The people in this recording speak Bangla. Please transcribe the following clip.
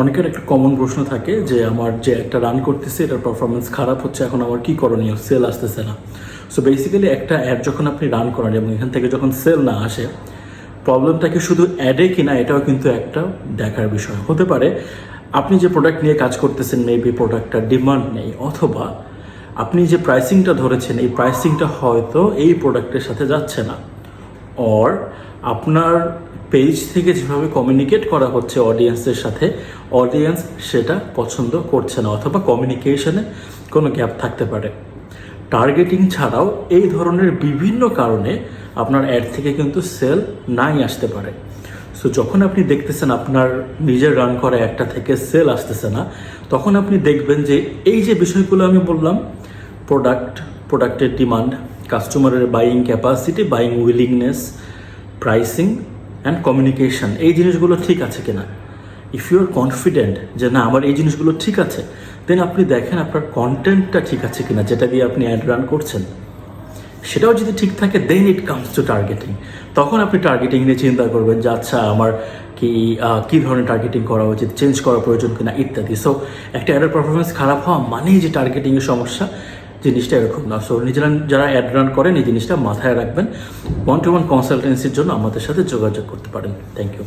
অনেকের একটা কমন প্রশ্ন থাকে যে, আমার যে একটা রান করতেছে, এটার পারফরমেন্স খারাপ হচ্ছে, এখন আমার কি করণীয়? সেল আসতেছে না। সো বেসিক্যালি একটা অ্যাড যখন আপনি রান করেন এবং এখান থেকে যখন সেল না আসে প্রবলেমটাকে শুধু অ্যাডে কিনা, এটাও কিন্তু একটা দেখার বিষয়। হতে পারে আপনি যে প্রোডাক্ট নিয়ে কাজ করতেছেন মেবি প্রোডাক্টটার ডিমান্ড নেই, অথবা আপনি যে প্রাইসিংটা ধরেছেন, এই প্রাইসিংটা হয়তো এই প্রোডাক্টের সাথে যাচ্ছে না। অর আপনার পেজ থেকে যেভাবে কমিউনিকেট করা হচ্ছে অডিয়েন্সের সাথে অডিয়েন্স সেটা পছন্দ করছে না, অথবা কমিউনিকেশনে কোনো গ্যাপ থাকতে পারে। টার্গেটিং ছাড়াও এই ধরনের বিভিন্ন কারণে আপনার অ্যাড থেকে কিন্তু সেল নাই আসতে পারে। সো যখন আপনি দেখতেছেন আপনার নিজের রান করা একটা থেকে সেল আসতেছে না, তখন আপনি দেখবেন যে এই যে বিষয়গুলো আমি বললাম প্রোডাক্ট প্রোডাক্টের ডিমান্ড কাস্টমারের buying capacity buying willingness pricing and communication এই জিনিসগুলো ঠিক আছে কিনা? ইফ ইউ আর কনফিডেন্ট যে না, আমার এই জিনিসগুলো ঠিক আছে দেন আপনি দেখেন আপনার কন্টেন্টটা ঠিক আছে কিনা, যেটা দিয়ে আপনি অ্যাড রান করছেন। সেটাও যদি ঠিক থাকে then it comes to targeting তখন আপনি টার্গেটিং নিয়ে চিন্তা করবেন যে আচ্ছা আমার কি কি ধরনের টার্গেটিং করা উচিত চেঞ্জ করা প্রয়োজন কিনা, ইত্যাদি। সো একটা অ্যাডের পারফরমেন্স খারাপ হওয়া মানেই যে টার্গেটিংয়ের সমস্যা জিনিসটা এরকম না। সো নিজেরা যারা অ্যাড রান করেন, এই জিনিসটা মাথায় রাখবেন। ওয়ান টু ওয়ান কনসালটেন্সির জন্য আমাদের সাথে যোগাযোগ করতে পারেন। Thank you